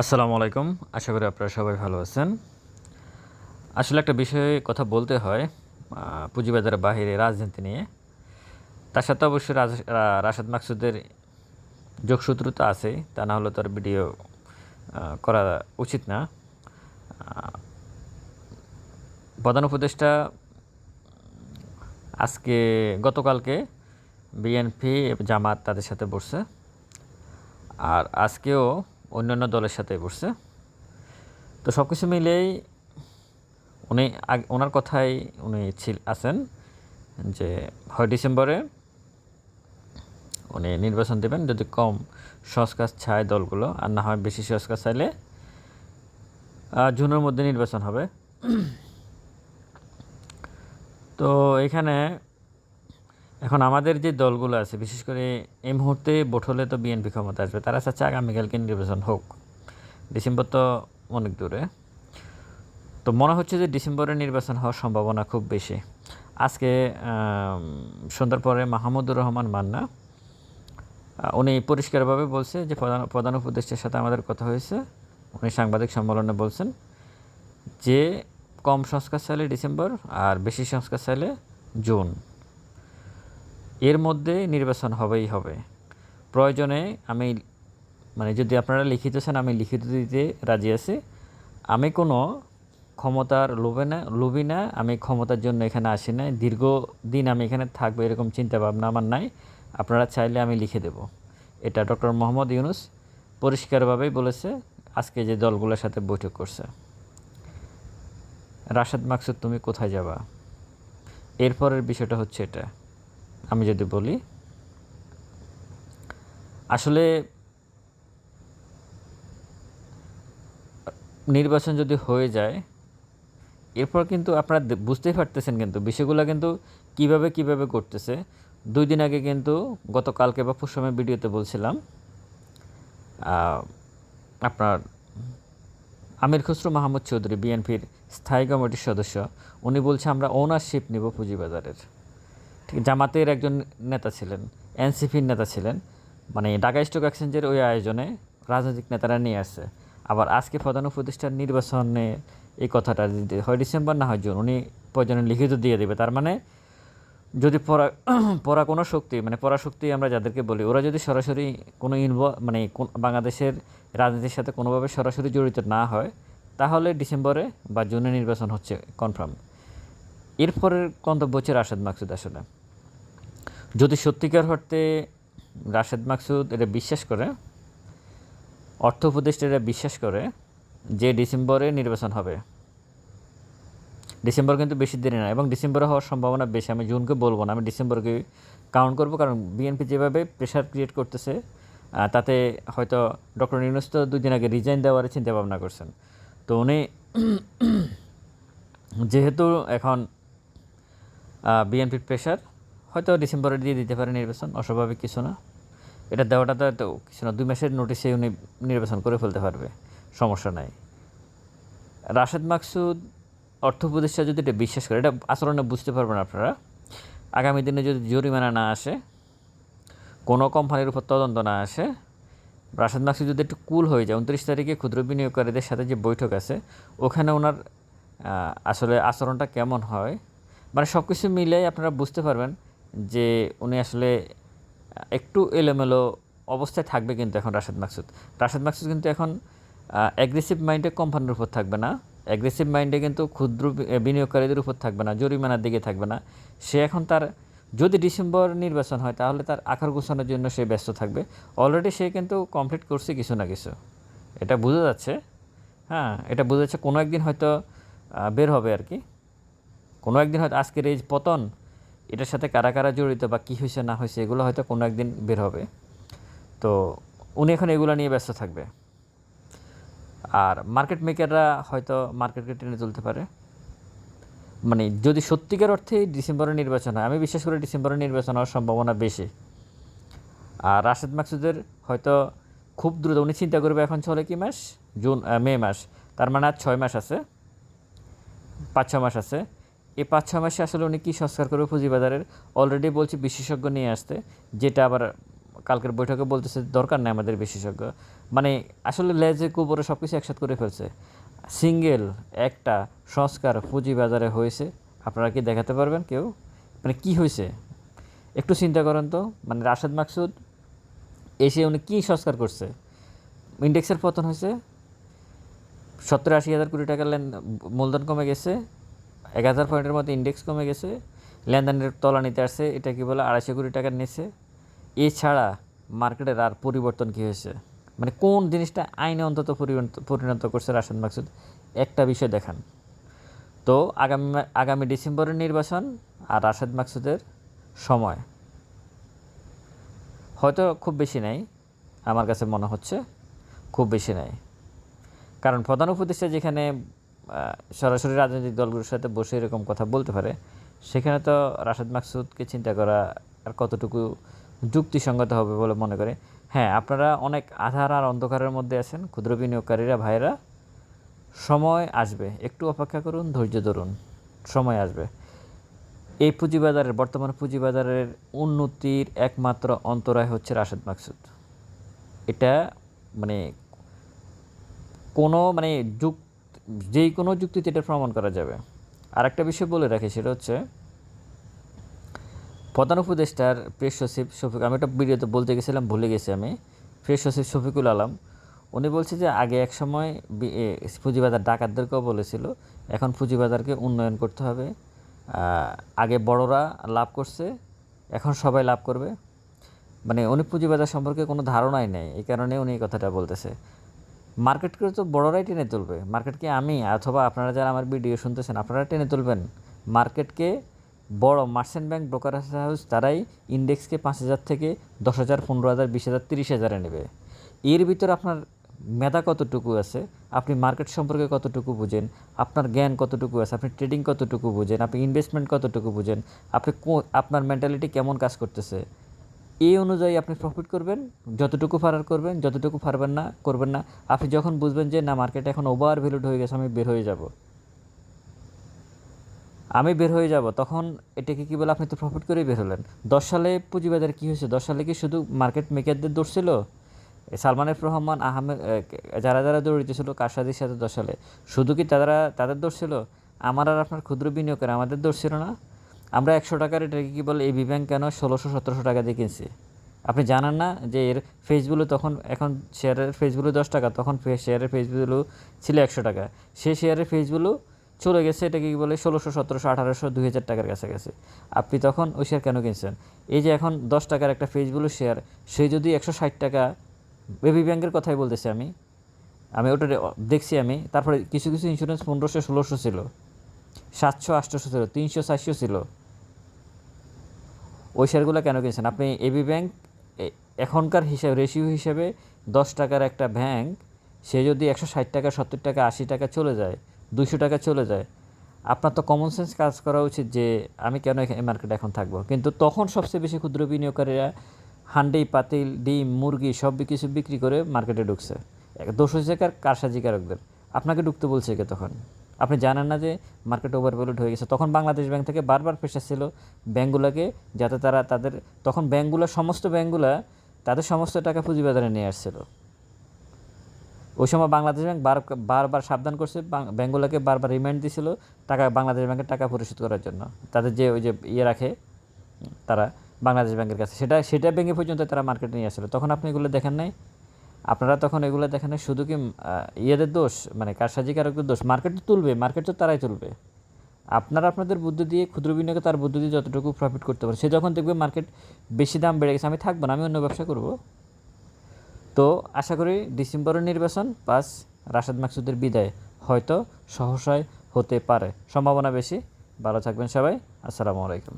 আসসালামু আলাইকুম। আশা করি আপনারা সবাই ভালো আছেন। আসলে একটা বিষয়ে কথা বলতে হয় পুঁজিবাজারের বাহিরে রাজনীতি নিয়ে। তার সাথে অবশ্যই রাশেদ মাকসুদের যোগসূত্র তো আছেই, তা না হলে তার ভিডিও করা উচিত না। প্রধান উপদেষ্টা আজকে, গতকালকে বিএনপি জামাত তাদের সাথে বসছে। আর আজকেও অন্যান্য দলের সাথে বসছে তো সব কিছু মিলেই উনি ওনার কথাই উনি ছিল, আছেন যে হয় ডিসেম্বরে উনি নির্বাচন দেবেন, যদি কম সংস্কার চায় দলগুলো, আর না হয় বেশি সংস্কার চাইলে জুনের মধ্যে নির্বাচন হবে। তো এখানে এখন আমাদের যে দলগুলো আছে, বিশেষ করে এই মুহূর্তে ভোট হলে তো বিএনপি ক্ষমতা আসবে, তারা চাচ্ছে আগামীকালকে নির্বাচন হোক। ডিসেম্বর তো অনেক দূরে। তো মনে হচ্ছে যে ডিসেম্বরে নির্বাচন হওয়ার সম্ভাবনা খুব বেশি। আজকে সন্ধ্যার পরে মাহমুদুর রহমান মান্না উনি পরিষ্কারভাবে বলছে যে প্রধান প্রধান উপদেষ্টার সাথে আমাদের কথা হয়েছে। উনি সাংবাদিক সম্মেলনে বলছেন যে কম সংস্কার চাইলে ডিসেম্বর আর বেশি সংস্কার চাইলে জুন। এর মধ্যে নির্বাচন হবেই হবে। প্রয়োজনে আমি মানে যদি আপনারা লিখিত চান, আমি লিখিত দিতে রাজি আছি। আমি কোনো ক্ষমতার লোভে না, লোভী না, আমি ক্ষমতার জন্য এখানে আসি না দীর্ঘদিন আমি এখানে থাকব এরকম চিন্তা ভাবনা আমার নাই। আপনারা চাইলে আমি লিখে দেব। এটা ডক্টর মোহাম্মদ ইউনুস পরিষ্কারভাবেই বলেছে, আজকে যে দলগুলোর সাথে বৈঠক করছে। রাশেদ মাকসুদ, তুমি কোথায় যাবা? এরপরের বিষয়টা হচ্ছে এটা। আমি যদি বলি, আসলে নির্বাচন যদি হয়ে যায়, এরপর কিন্তু আপনারা বুঝতেই পারতেছেন কিন্তু বিষয়গুলো কিন্তু কীভাবে কীভাবে করতেছে দুই দিন আগে কিন্তু গতকালকে বা সময় ভিডিওতে বলছিলাম আপনার আমির খসরু মাহমুদ চৌধুরী, বিএনপির স্থায়ী কমিটির সদস্য, উনি বলছে, আমরা ওনারশিপ নিব পুঁজিবাজারের। জামাতের একজন নেতা ছিলেন, এনসিপির নেতা ছিলেন। মানে ঢাকা স্টক এক্সচেঞ্জের ওই আয়োজনে রাজনৈতিক নেতারা নিয়ে আসছে। আবার আজকে প্রধান উপদেষ্টার নির্বাচনে এই কথাটা হয়, ডিসেম্বর না হয় জুন, উনি প্রয়োজনে লিখিত দিয়ে দেবে। তার মানে যদি পড়া পড়া কোনো শক্তি মানে পরাশক্তি আমরা যাদেরকে বলি, ওরা যদি সরাসরি কোনো ইনভ মানে বাংলাদেশের রাজনীতির সাথে কোনোভাবে সরাসরি জড়িত না হয়, তাহলে ডিসেম্বরে বা জুনে নির্বাচন হচ্ছে কনফার্ম। এরপরের গন্তব্য হচ্ছে রাশেদ মাকসুদ আসলে যদি সত্যিকার অর্থে রাশেদ মাকসুদ এটা বিশ্বাস করে, অর্থ উপদেষ্টা এটা বিশ্বাস করে যে ডিসেম্বরে নির্বাচন হবে। ডিসেম্বর কিন্তু বেশি দেরি না এবং ডিসেম্বরে হওয়ার সম্ভাবনা বেশি। আমি জুনকে বলব না, আমি ডিসেম্বরকে কাউন্ট করব কারণ বিএনপি যেভাবে প্রেশার ক্রিয়েট করতেছে তাতে হয়তো ডক্টর নিউনুস তো দুদিন আগে রিজাইন দেওয়ার চিন্তা ভাবনা করছেন। তো উনি যেহেতু এখন বিএনপির প্রেশার হয়তো ডিসেম্বরে দিয়ে দিতে পারে নির্বাচন, অস্বাভাবিক কিছু না। এটা দেওয়াটা তো তো কিছু না, দুই মাসের নোটিশে উনি নির্বাচন করে ফেলতে পারবে, সমস্যা নাই। রাশেদ মাকসুদ, অর্থ উপদেষ্টা যদি এটা বিশ্বাস করে, এটা আচরণে বুঝতে পারবেন আপনারা, আগামী দিনে যদি জরিমানা না আসে, কোনো কোম্পানির উপর তদন্ত না আসে, রাশেদ মাকসুদ যদি একটু কুল হয়ে যায়, উনত্রিশ তারিখে ক্ষুদ্র বিনিয়োগকারীদের সাথে যে বৈঠক আছে, ওখানে ওনার আসলে আচরণটা কেমন হয় মানে সব কিছু মিলে আপনারা বুঝতে পারবেন যে উনি আসলে একটু এলোমেলো অবস্থায় থাকবে কিন্তু এখন রাশেদ মাকসুদ। রাশেদ মাকসুদ কিন্তু এখন অ্যাগ্রেসিভ মাইন্ডে কোম্পানির উপর থাকবে না। অ্যাগ্রেসিভ মাইন্ডে কিন্তু ক্ষুদ্র বিনিয়োগকারীদের উপর থাকবে না, জরিমানার দিকে থাকবে না। সে এখন তার, যদি ডিসেম্বর নির্বাচন হয়, তাহলে তার আকার গোছানোর জন্য সে ব্যস্ত থাকবে। অলরেডি সে কিন্তু কমপ্লিট করছে কিছু না কিছু। এটা বোঝা যাচ্ছে। হ্যাঁ এটা বোঝা যাচ্ছে। কোনো একদিন হয়তো বের হবে আর কি। কোনো একদিন হয়তো আজকের এই পতন এটার সাথে কারা কারা জড়িত বা কী হয়েছে, না হয়েছে, এগুলো হয়তো কোনো একদিন বের হবে। তো উনি এখন এগুলো নিয়ে ব্যস্ত থাকবে। আর মার্কেট মেকাররা হয়তো মার্কেটকে টেনে তুলতে পারে। মানে যদি সত্যিকার অর্থে ডিসেম্বরের নির্বাচন হয়, আমি বিশ্বাস করি ডিসেম্বরের নির্বাচন হওয়ার সম্ভাবনা বেশি। আর রাশেদ মাকসুদের হয়তো খুব দ্রুত, উনি চিন্তা করবে এখন চলে কি মাস? জুন মে মাস। তার মানে আর ছয় মাস আছে, পাঁচ ছ মাস আছে। এই পাঁচ ছ মাসে আসলে উনি কী সংস্কার করবে পুঁজিবাজারের? অলরেডি বলছি বিশেষজ্ঞ নিয়ে আসতে, যেটা আবার কালকের বৈঠকে বলতেছে দরকার নেই আমাদের বিশেষজ্ঞ। মানে আসলে লেজে কুবরে সব কিছু একসাথে করে ফেলছে। সিঙ্গেল একটা সংস্কার পুঁজিবাজারে হয়েছে, আপনারা কি দেখাতে পারবেন কেউ? মানে কি হয়েছে? একটু চিন্তা করেন তো মানে রাশেদ মাকসুদ, এসে উনি কী সংস্কার করছে? ইন্ডেক্সের পতন হয়েছে, সত্তর আশি হাজার কোটি টাকার লেন, মূলধন কমে গেছে এক হাজার পয়েন্টের মতো ইন্ডেক্স কমে গেছে। লেনদেনের তলা নিতে আসছে, এটা কি বলে আড়াইশো কোটি টাকার নিচ্ছে এছাড়া মার্কেটের আর পরিবর্তন কী হয়েছে? মানে কোন জিনিসটা আইনে অন্তত পরিণত করছে রাশেদ মাকসুদ? একটা বিষয় দেখান। তো আগামী আগামী ডিসেম্বরের নির্বাচন আর রাশেদ মাকসুদের সময়। হয়তো খুব বেশি নেই, আমার কাছে মনে হচ্ছে খুব বেশি নেই। কারণ প্রধান উপদেষ্টা যেখানে সরাসরি রাজনৈতিক দলগুলোর সাথে বসে এরকম কথা বলতে পারে, সেখানে তো রাশেদ মাকসুদকে চিন্তা করা আর কতটুকু যুক্তিসঙ্গত হবে বলে মনে করে। হ্যাঁ আপনারা অনেক আধার আর অন্ধকারের মধ্যে আছেন, ক্ষুদ্র বিনিয়োগকারীরা ভাইরা সময় আসবে, একটু অপেক্ষা করুন, ধৈর্য ধরুন, সময় আসবে। এই পুঁজিবাজারের, বর্তমান পুঁজিবাজারের উন্নতির একমাত্র অন্তরায় হচ্ছে রাশেদ মাকসুদ। এটা মানে কোনো মানে যুক যেই কোনো যুক্তিতে এটা প্রমাণ করা যাবে। আর একটা বিষয় বলে রাখি, সেটা হচ্ছে প্রধান উপদেষ্টার প্রেস সচিব শফিক, আমি একটা ভিডিওতে বলতে গেছিলাম, ভুলে গেছি আমি। প্রেস সচিব শফিকুল আলম, উনি বলছে যে আগে এক সময় পুঁজিবাজার ডাকাতদেরকেও বলেছিল, এখন পুঁজিবাজারকে উন্নয়ন করতে হবে। আগে বড়রা লাভ করছে, এখন সবাই লাভ করবে। মানে উনি পুঁজিবাজার সম্পর্কে কোনো ধারণাই নেই, এই কারণে উনি এই কথাটা বলতেছে। মার্কেটকে তো বড়রাই টেনে তুলবে। মার্কেটকে আমি? অথবা আপনারা যারা আমার ভিডিও শুনতেছেন, আপনারা টেনে তুলবেন। মার্কেটকে বড় মার্চেন্ট ব্যাংক ব্রোকার হাউস তারাই ইন্ডেক্সকে পাঁচ হাজার থেকে দশ হাজার, পনেরো হাজার, বিশ হাজার, তিরিশ হাজারে নেবে। এর ভিতর আপনার মেধা কতটুকু আছে? আপনি মার্কেট সম্পর্কে কতটুকু বুঝেন? আপনার জ্ঞান কতটুকু আছে? আপনি ট্রেডিং কতটুকু বুঝেন? আপনি ইনভেস্টমেন্ট কতটুকু বুঝেন? আপনি আপনার মেন্টালিটি কেমন কাজ করতেছে? এই অনুযায়ী আপনি প্রফিট করবেন, যতটুকু ফারার করবেন, যতটুকু পারবেন না, করবেন না। আপনি যখন বুঝবেন যে, না মার্কেট এখন ওভার ভ্যালুড হয়ে গেছে, আমি বের হয়ে যাব। আমি বের হয়ে যাব, তখন এটাকে কি বলে আপনি তো প্রফিট করেই বের হলেন। দশ সালে পুঁজিবাজারে কী হয়েছে? দশ সালে কি শুধু মার্কেট মেকারদের দোষ ছিল? এ সালমান এফ রহমান, আহমেদ যারা যারা জড়িত ছিল কারসাদির সাথে দশ সালে, শুধু কি তারা, তাদের দোষ ছিল? আমার আর আপনার ক্ষুদ্র বিনিয়োগের আমাদের দোষ ছিল না? আমরা একশো টাকার এটাকে কী বলে এবি ব্যাংক কেন ষোলোশো, সতেরোশো টাকা দিয়ে কিনছি? আপনি জানেন না যে এর ফেসগুলো তখন, এখন শেয়ারের ফেসগুলো দশ টাকা, তখন শেয়ারের ফেসগুলো ছিল একশো টাকা। সে শেয়ারের ফেসগুলো চলে গেছে এটাকে কি বলে, ষোলোশো, সতেরোশো, আঠারোশো, দুই হাজার টাকার কাছাকাছি। আপনি তখন ওই শেয়ার কেন কিনছেন? এই যে এখন দশ টাকার একটা ফেসগুলো শেয়ার সে যদি একশো ষাট টাকা বেবি ব্যাংকের কথাই বলতেছি আমি। আমি ওটা দেখছি আমি। তারপরে কিছু কিছু ইন্স্যুরেন্স পনেরোশো, ষোলোশো ছিল। সাতশো, আটশোশো ছিল, তিনশো, চারশো ছিল। ওই শেয়ারগুলো কেন কিনছেন? আপনি এবি ব্যাংক এখনকার হিসাবে রেশিও হিসেবে দশ টাকার একটা ব্যাংক সে যদি একশো ষাট টাকা, সত্তর টাকা, আশি টাকা চলে যায় দুশো টাকা চলে যায়, আপনার তো কমন সেন্স কাজ করা উচিত যে আমি কেন এই মার্কেটে এখন থাকব? কিন্তু তখন সবচেয়ে বেশি ক্ষুদ্র বিনিয়োগকারীরা হান্ডি, পাতিল, ডিম, মুরগি সব কিছু বিক্রি করে মার্কেটে ঢুকছে। দোষ হয়েছে কার, কারসাজিকারকদের। আপনাকে ঢুকতে বলছে কে তখন? আপনি জানেন না যে মার্কেট ওভারভ্যালুড হয়ে গেছে। তখন বাংলাদেশ ব্যাংক থেকে বারবার প্রেশার ছিল ব্যাঙ্কগুলোকে যাতে তারা তাদের, তখন ব্যাঙ্কগুলো সমস্ত ব্যাঙ্কগুলো তাদের সমস্ত টাকা পুঁজিবাজারে নিয়ে আসছিল। ওই সময় বাংলাদেশ ব্যাংক বার, বারবার সাবধান করছে ব্যাঙ্কগুলোকে বারবার রিমাইন্ড দিছিল টাকা, বাংলাদেশ ব্যাংকের টাকা পরিশোধ করার জন্য। তাদের যে ওই যে ইয়ে রাখে, তারা বাংলাদেশ ব্যাংকের কাছে, সেটা সেটা ব্যাঙ্কে পর্যন্ত তারা মার্কেটে নিয়ে আসছিল। তখন আপনি এগুলো দেখেন নাই? আপনারা তখন এগুলো দেখেন, শুধু কি ইয়েদের দোষ? মানে কারসাজিকারকদের দোষ? মার্কেট তো তুলবে মার্কেট তো তারাই তুলবে। আপনারা আপনাদের বুদ্ধি দিয়ে, ক্ষুদ্র বিনিয়োগে তার বুদ্ধি দিয়ে যতটুকু প্রফিট করতে পারে, সে যখন দেখবে মার্কেট বেশি দাম বেড়ে গেছে, আমি থাকব না, আমি অন্য ব্যবসা করব। তো আশা করি ডিসেম্বরের নির্বাচন পাস রাশেদ মাকসুদের বিদায় হয়তো সহসায় হতে পারে। সম্ভাবনা বেশি। ভালো থাকবেন সবাই। আসসালামু আলাইকুম।